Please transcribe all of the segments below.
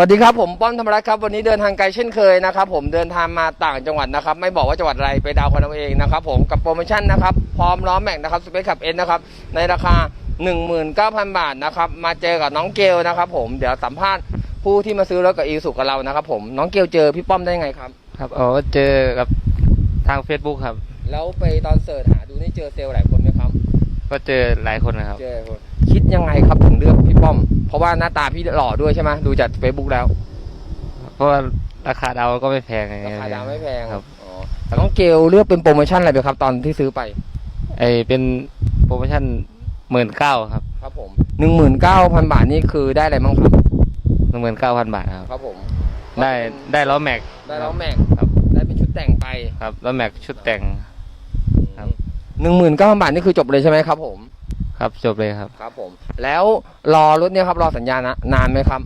สวัสดีครับผมป้อมธรรมรัตน์ครับวันนี้เดินทางไกลเช่นเคยนะครับผมเดินทางมาต่างจังหวัดนะครับ ไม่บอกว่าจังหวัดอะไรไปเดาวกันเอาเองนะครับผมกับโปรโมชั่นนะครับพร้อมล้อแม็กนะครับสเปคขับเอ็นนะครับในราคา 19,000 บาทนะครับมาเจอกับน้องเกลนะครับผมเดี๋ยวสัมภาษณ์ผู้ที่มาซื้อรถกับอีสุกับเรานะครับผมน้องเกลเจอพี่ป้อมได้ไงครับครับอ๋อเจอกับทาง Facebook ครับ แล้วไปตอนเสิร์ชหาดูนี่เจอเซลล์หลายคนไหมครับ ก็เจอหลายคนนะครับเจอคนคิด ยังไงครับถึงเลือกพี่ป้อม เพราะว่าหน้าตาพี่หล่อด้วยใช่ไหมดูจากเฟซบุ๊กแล้ว เพราะว่าราคาดาวก็ไม่แพงไงราคาดาวไม่แพงครับอ๋อแต่น้องเกลเลือกเป็นโปรโมชั่นอะไรไปครับ ตอนที่ซื้อไป ไอเป็นโปรโมชั่นหมื่นเก้าครับ ครับผมหนึ่งหมื่นเก้าพันบาทนี่คือได้อะไรบ้างครับหนึ่งหมื่นเก้าพันบาทครับ ครับผม ได้ได้ล้อแม็ก ได้ล้อแม็กครับ ได้เป็นชุดแต่งไป ครับล้อแม็กชุดแต่ง ครับหนึ่งหมื่นเก้าพันบาทนี่คือจบเลยใช่ไหมครับผม ครับจบเลยครับ ครับผม แล้วรอรถเนี่ยครับรอสัญญาณนะนานไหมครับ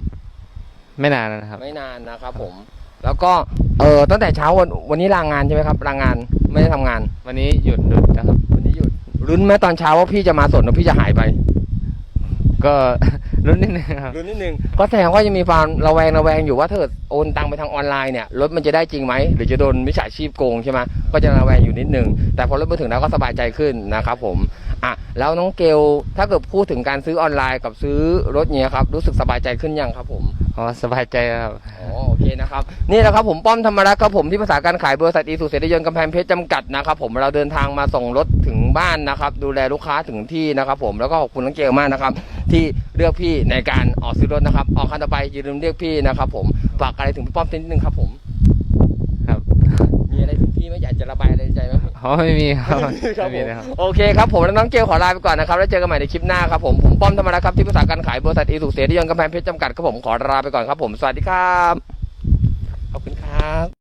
ไม่นานนะครับ ไม่นานนะครับผม แล้วก็เออตั้งแต่เช้าวันวันนี้ลางงานใช่ไหมครับลางงานไม่ได้ทำงาน วันนี้หยุดหยุดนะครับ วันนี้หยุดรุ้นไหมตอนเช้าว่าพี่จะมาสดแล้วพี่จะหายไป ก็รุ่นนิดนึงครับรุ้นนิดนึงก็แสดงว่ายังมีความระแวงระแวงอยู่ว่าถ้าเกิดโอนตังไปทางออนไลน์เนี่ยรถมันจะได้จริงไหมหรือจะโดนมิจฉาชีพโกงใช่ไหมก็จะระแวงอยู่นิดนึงแต่พอรถมาถึงแล้วก็สบายใจขึ้นนะครับผมอะ แล้วน้องเกลถ้าเกิดพูดถึงการซื้อออนไลน์กับซื้อรถเนี้ยครับรู้สึกสบายใจขึ้นยังครับผมอ๋อสบายใจครับอ๋อโอเคนะครับนี่แหละครับผมป้อมธรรมรักษ์ครับผมที่ภาษาการขายบริษัทอีสุเสรียนต์กำแพงเพชรจำกัดนะครับผมเราเดินทางมาส่งรถถึงบ้านนะครับ ดูแลลูกค้าถึงที่นะครับ ผมแล้วก็ขอบคุณน้องเกลมากนะครับ ที่เลือกพี่ในการออกซื้อรถนะครับ ออกคันต่อไปอย่าลืมเรียกพี่นะครับ ผมฝากอะไรถึงพี่ป้อมนิดนึงครับผม ครับ มีอะไรถึงพี่ไหมอยากจะระบาย อะไรในใจไหมอ๋อไม่มีครับครับไม่ผมีมนะครับ โอเคครับผมและน้องเกลขอลาไปก่อนนะครับ แล้วเจอกันใหม่ในคลิปหน้าครับผมผมป้อมธรรมรักษ์ครับที่ปรึกษาการขายบริษัทอีสุเสรียนต์กำแพงเพชรจำกัดครับผมขอลาไปก่อนครับผมสวัสดีครับขอบคุณครับ